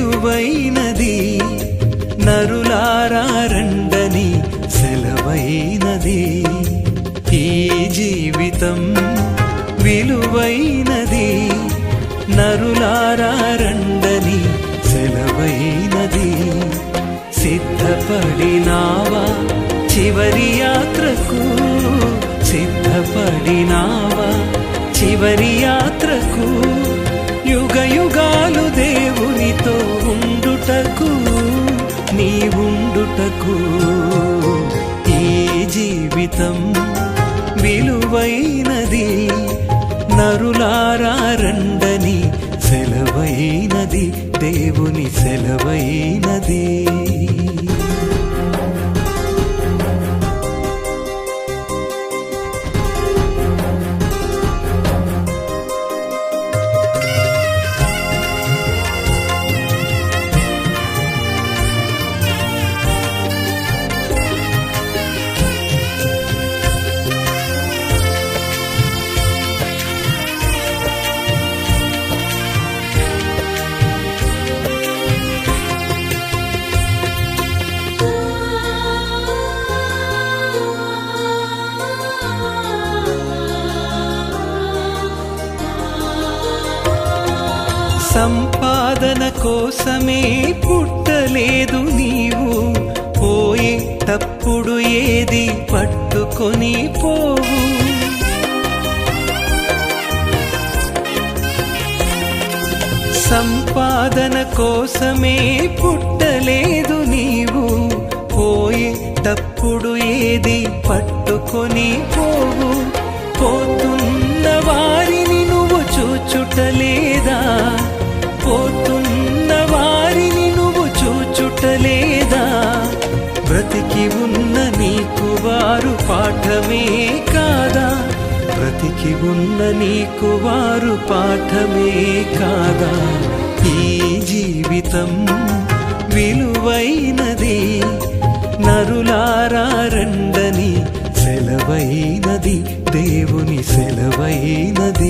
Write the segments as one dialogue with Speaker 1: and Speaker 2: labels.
Speaker 1: విలువైనది నరులారండని సెలవైనది. ఈ జీవితం విలువైనది నరులారండని సెలవైనది. సిద్ధపడినావా చివరి యాత్రకు? సిద్ధపడినావా చివరి యాత్రకు? యుగయుగాలు దేవుడు నీతో ఉండుటకు నీ ఉండుటకు ఈ జీవితం విలువైనది. నరులారండని సెలవైనది దేవుని సెలవైనది. సంపాదన కోసమే పుట్టలేదు నీవు. పోయేటప్పుడు ఏది పట్టుకొని పోవు. సంపాదన కోసమే పుట్టలేదు నీవు. పోయేటప్పుడు ఏది పట్టుకొని పోవు. పోతున్న వారిని నువ్వు చూచుటలేదా? పోతున్న వారిని నువ్వు చూచుటలేదా? బ్రతికి ఉన్న నీకు వారు పాఠమే కాదా? బ్రతికి ఉన్న నీకు వారు పాఠమే కాదా? ఈ జీవితం విలువైనది నరులారా రండని సెలవైనది దేవుని సెలవైనది.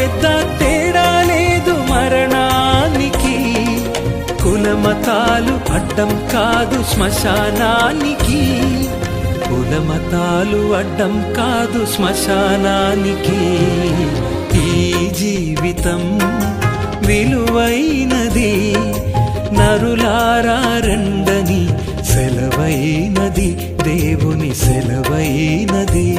Speaker 1: పెద్ద తేడా లేదు మరణానికి. కులమతాలు అడ్డం కాదు శ్మశానానికి. కులమతాలు అడ్డం కాదు శ్మశానానికి. ఈ జీవితం విలువైనది నరులారా రండని సెలవైనది దేవుని సెలవైనది.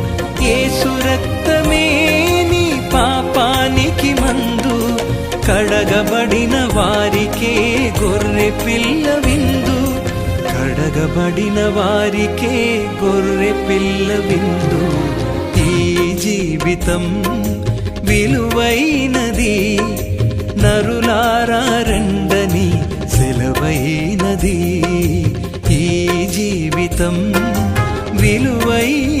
Speaker 1: ఏసు రక్తమే నీ పాపానికి మందు. కడగబడిన వారికే గొర్రె పిల్ల విందు. కడగబడిన వారికే గొర్రె పిల్ల విందు. ఈ జీవితం విలువైనది నరులారా రెండని సెలవైనది. ఈ జీవితం విలువైనది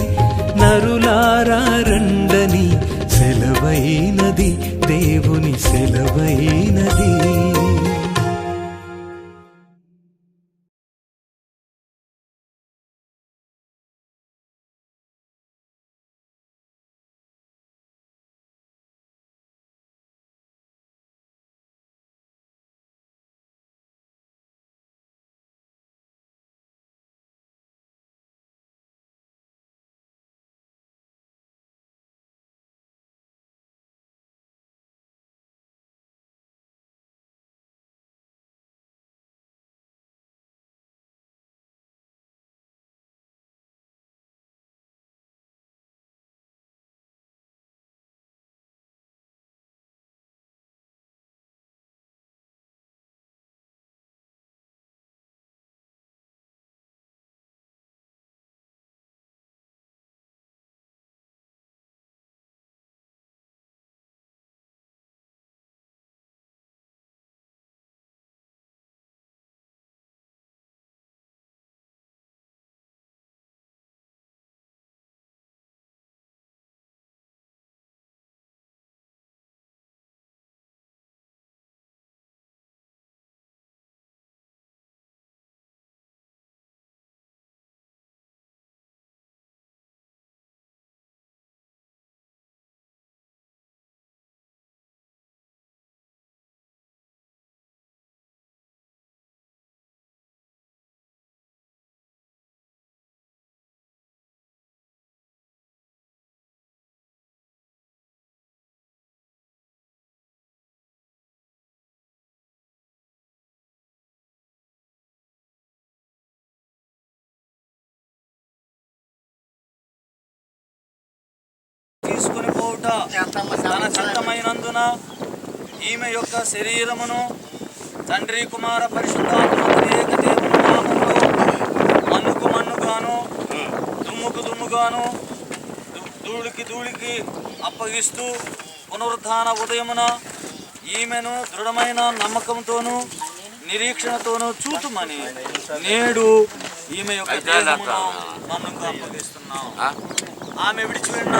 Speaker 2: పోవుట తన చిత్తమైనందున ఈమె యొక్క శరీరమును తండ్రి కుమార పరిశుద్ధాత్మ త్రియేక దేవుని నామములో మన్నుకు మన్నుగాను దుమ్ముకు దుమ్ముగాను ధూళికి ధూళికి అప్పగిస్తూ పునరుద్ధాన ఉదయమున ఈమెను దృఢమైన నమ్మకంతోనూ నిరీక్షణతోనూ చూతుమని నేడు ఈమె యొక్క మన్నుకు అప్పగిస్తున్నాం. ఆమె విడిచి వెళ్ళిన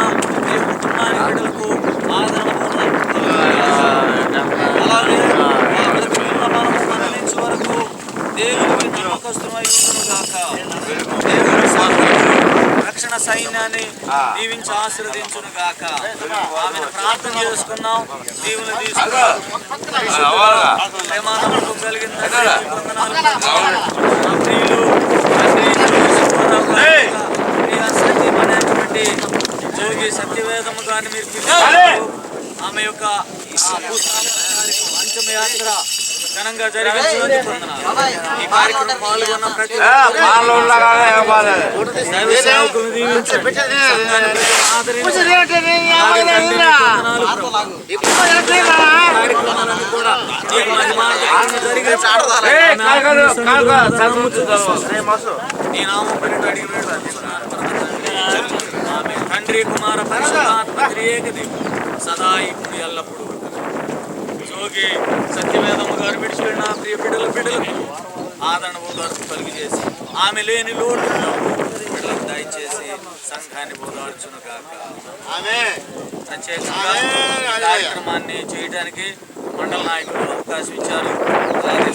Speaker 2: సైన్యాన్ని దీవించి ఆశీర్వదించును గాక. ఆమెను ప్రార్థన చేసుకున్నాం దీవుని తీసుకున్నాం. ప్రేమానమ్మకం కలిగిన జోగి సత్యవేదము గారిని మీరు ఆమె యొక్క అంతిమ యాత్ర ఘనంగా. ఈ కార్యక్రమం పాల్గొన్న ప్రతి. అలాగే తండ్రి కూడా నామం కుమార పరిశుద్ధాత్మ త్రియేక దేవుడు సదా ఇప్పుడు ఎల్లప్పుడు జోగి సత్యవేదమ్మ గారు విడిచి వెళ్ళిన ప్రియ బిడ్డల బిడ్డలకు ఆదరణ ఓదార్పు కలిగి చేసి ఆమె లేని లోటు బిడ్డలకు దయచేసి సంఘాన్ని ఓదార్చును కాక ప్రత్యేకంగా ఈ కార్యక్రమాన్ని చేయడానికి మండల నాయకులు అవకాశం ఇచ్చారు. అలాగే